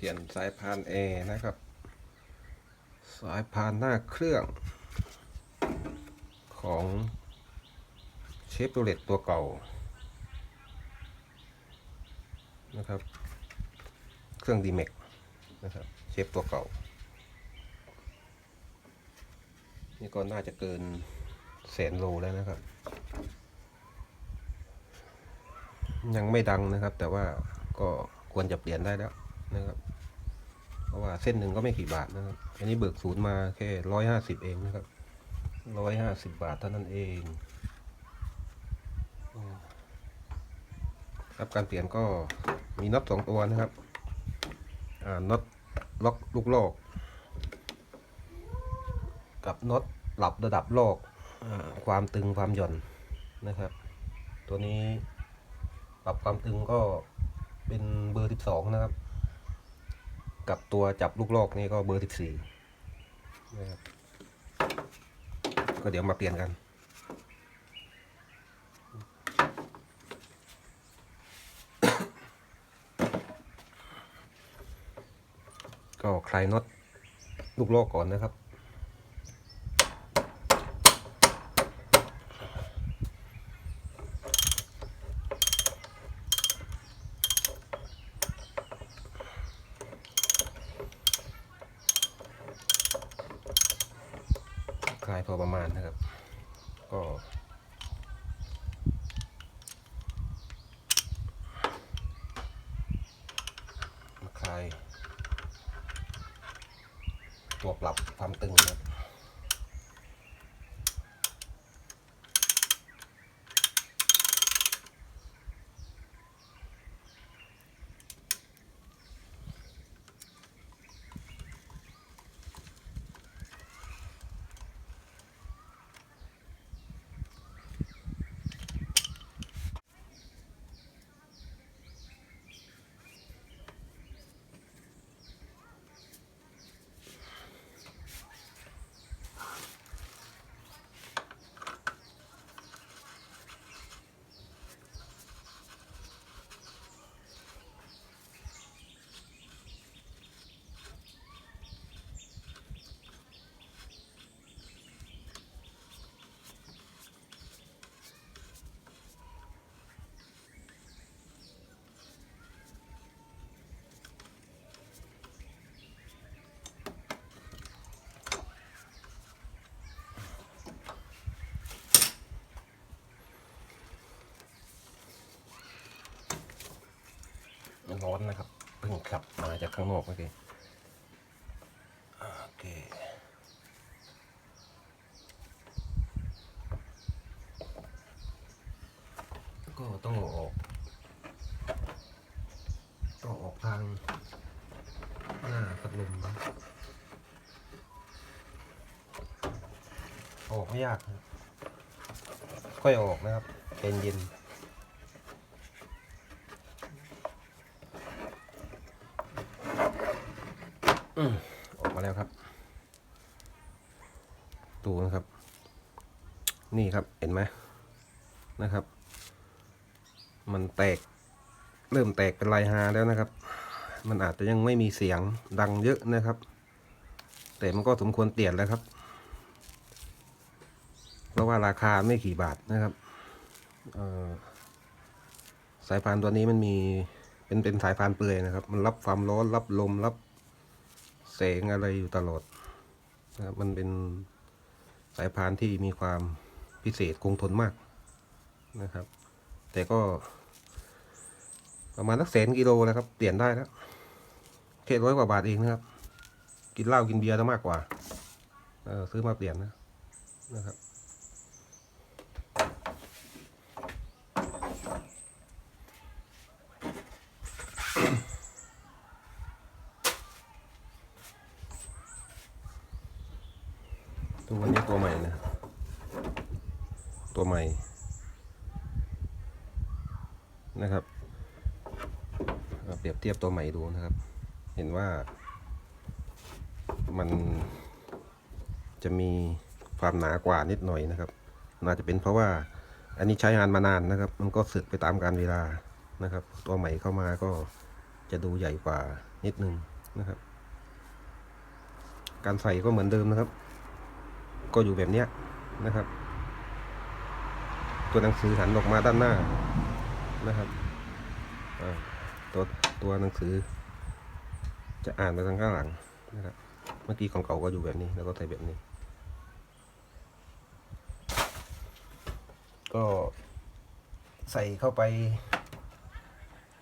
เปลี่ยนสายพานแอร์นะครับ สายพานหน้าเครื่อง ของเชฟโรเลตตัวเก่านะครับ เครื่องดีเมกนะครับเชฟตัวเก่า นี่ก็น่าจะเกินแสนโลแล้วนะครับ ยังไม่ดังนะครับแต่ว่าก็ควรจะเปลี่ยนได้แล้ว นะครับ เพราะว่าเส้นหนึ่งก็ไม่กี่บาทนะครับ อันนี้เบิกศูนย์มาแค่ร้อยห้าสิบเองนะครับร้อยห้าสิบบาทเท่านั้นเองครับการเปลี่ยนก็มีน็อตสองตัวนะครับอ่าน็อตล็อกลูกโลกกับน็อตหลับระดับโลกอความตึงความหย่อนนะครับ ตัวนี้ปรับความตึงก็เป็นเบอร์ 12 นะครับ กับตัวจับลูกโลกนี่ก็เบอร์ 14นะครับก็เดี๋ยวมาเปลี่ยนกันก็คลายน็อตลูกโลกก่อนนะครับ คลายพอประมาณนะครับ ก็มาคลาย ตัวปรับความตึงนะ อนนะครับเพิ่งขับมาจากข้างนอกเมื่อกี้โอเคก็ต้องออกต้องออกทางหน้าพัดลมนะออกไม่ยากครับค่อยออกนะครับเป็นเย็น ออกมาแล้วครับ ดูนะครับ นี่ครับเห็นไหมนะครับ มันแตก เริ่มแตกเป็นลายฮาแล้วนะครับ มันอาจจะยังไม่มีเสียงดังเยอะนะครับ แต่มันก็สมควรเปลี่ยนแล้วครับ เพราะว่าราคาไม่กี่บาทนะครับสายพานตัวนี้มันมีเป็นเป็นสายพานเปลือยนะครับ มันรับความร้อนรับลมรับ แสงอะไรอยู่ตลอดนะครับมันเป็นสายพานที่มีความพิเศษคงทนมากนะครับ แต่ก็ ประมาณสักแสนกิโลนะครับ เปลี่ยนได้แล้วแค่ร้อยกว่าบาทเองนะครับ กินเหล้ากินเบียร์จะมากกว่าเออซื้อมาเปลี่ยนนะนะครับ ตัววันนี้ตัวใหม่นะ ตัวใหม่นะครับเเปรียบเทียบตัวใหม่ดูนะครับ เห็นว่ามันจะมีความหนากว่านิดหน่อยนะครับน่าจะเป็นเพราะว่าอันนี้ใช้งานมานานนะครับ มันก็สึกไปตามกาลเวลานะครับ ตัวใหม่เข้ามาก็จะดูใหญ่กว่านิดหนึ่งนะครับ การใส่ก็เหมือนเดิมนะครับ ก็อยู่แบบเนี้ยนะครับ ตัวหนังสือหันออกมาด้านหน้านะครับตัวตัวหนังสือ จะอ่านไปทางข้างหลังนะครับเมื่อกี้ของเก่าก็อยู่แบบนี้แล้วก็ใส่แบบนี้ ก็ใส่เข้าไป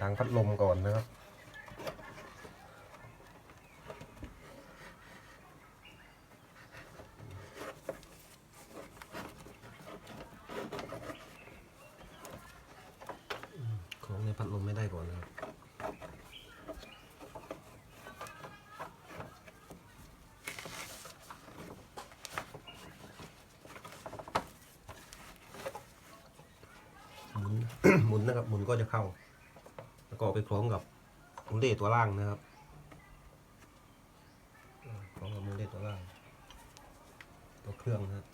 ทางพัดลมก่อนนะครับ ในพัดลมไม่ได้ก่อนนะครับหมุนหมุนนะครับหมุนก็จะเข้า แล้วก็ไปคล้องกับมูเล่ตัวล่างนะครับคล้องกับมูเล่ตัวล่าง ตัวเครื่องนะครับ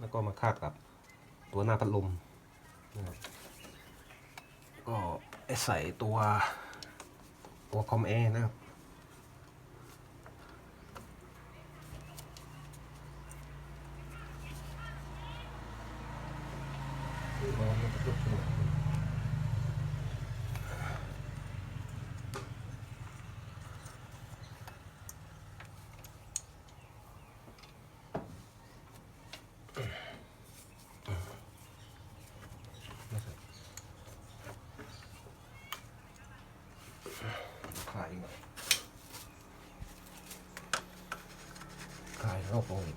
แล้วก็มาคาดกับตัวหน้าพัดลมนะครับ ก็ใส่ตัวตัวคอมแอร์นะครับนะครั กหน่อยขายรอบโควิด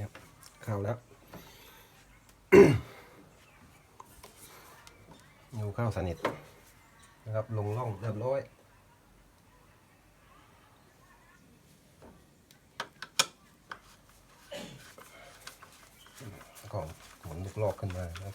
ครับเข้าแล้ว อยู่เข้าสนิทนะครับ ลงร่องเรียบร้อยก็หมุนลูกลอกขึ้นมานะครับ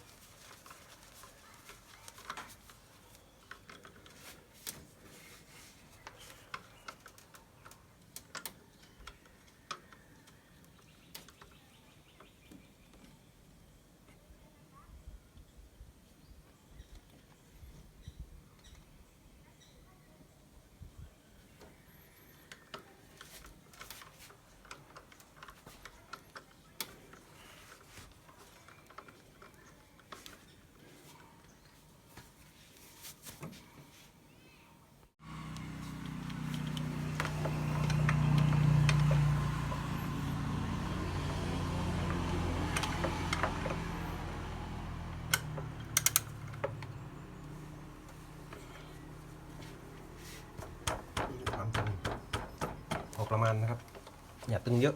ประมาณนะครับ อย่าตึงเยอะ